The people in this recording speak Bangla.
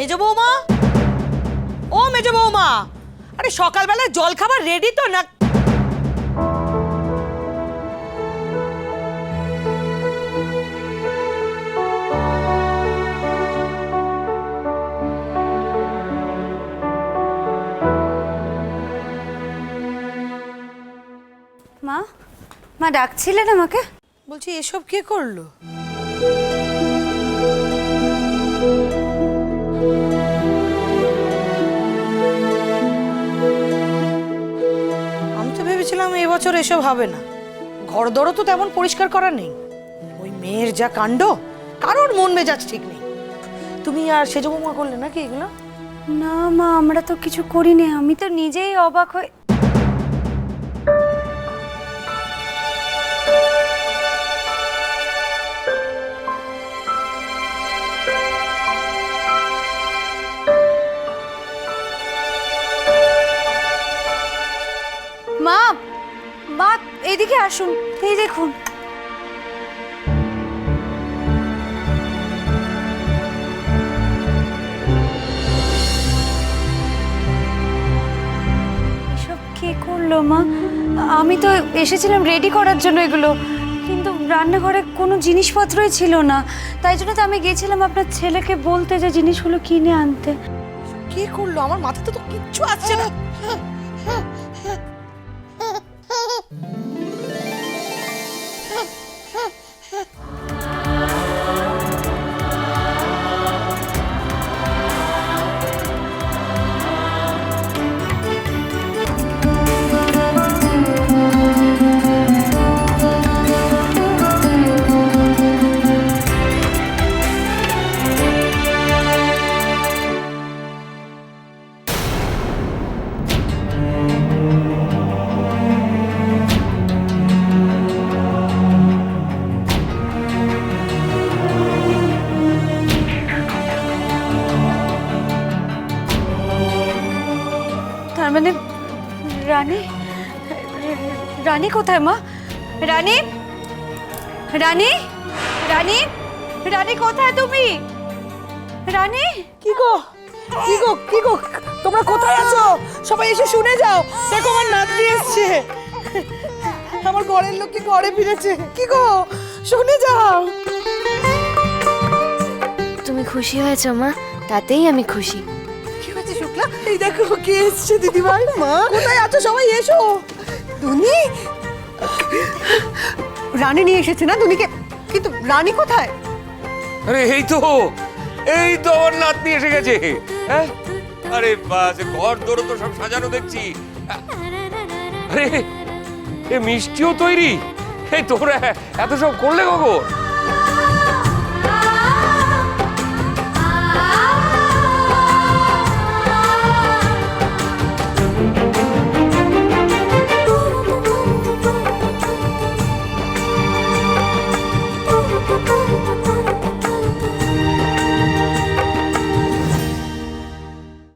মেজ বৌমা? ও মেজ বৌমা আরে সকালবেলায় জল খাবার রেডি তো না মা মা ডাকছিলেন আমাকে? বলছি এসব কে করল? ভেবেছিলাম এবছর এসব হবে না। ঘর দরও তো তেমন পরিষ্কার করা নেই। ওই মেয়ের যা কাণ্ড, কারোর মন মেজাজ ঠিক নেই। তুমি আর সেজ বৌমা করলে নাকি এগুলো? না মা, আমরা তো কিছু করিনি। আমি তো নিজেই অবাক হয়ে এদিকে আসুন এই দেখুন। করল মা? আমি তো এসেছিলাম রেডি করার জন্য এগুলো কিন্তু রান্নাঘরে কোনো জিনিসপত্রই ছিল না। তাই জন্য তো আমি গেছিলাম আপনার ছেলেকে বলতে যে জিনিসগুলো কিনে আনতে। কে করল? আমার মাথাতে তো কিচ্ছু আসছে না। তার মানে রানী রানী কোথায় মা? রানী? রানী? রানী? রানী কোথায় তুমি? রানী? কি গো? কি গো? কি গো? তোমরা কোথায় আছো? সবাই এসে শুনে যাও। দেখো আমার নাতনি এসছে। আমার ঘরের লোক কি ঘরে ফিরেছে? কি গো? শুনে যাও। তুমি খুশি হয়েছো মা? তাতেই আমি খুশি। কি হয়েছে শুক্লা? এই দেখো, কে এসছে দিদিভাই? মা? কোথায় আছো? সবাই এসো। দুনি রানী নিয়ে এসেছে না দুনিকে কিন্তু রানী কোথায়? আরে, এই তো এই তো আমার নাতনি এসে গেছে। হ্যাঁ? আরে বাস ঘর দৌড়ো তো সব সাজানো দেখছি। আরে, এ মিষ্টিও তৈরি? এই তোমরা এত সব করলে কখন?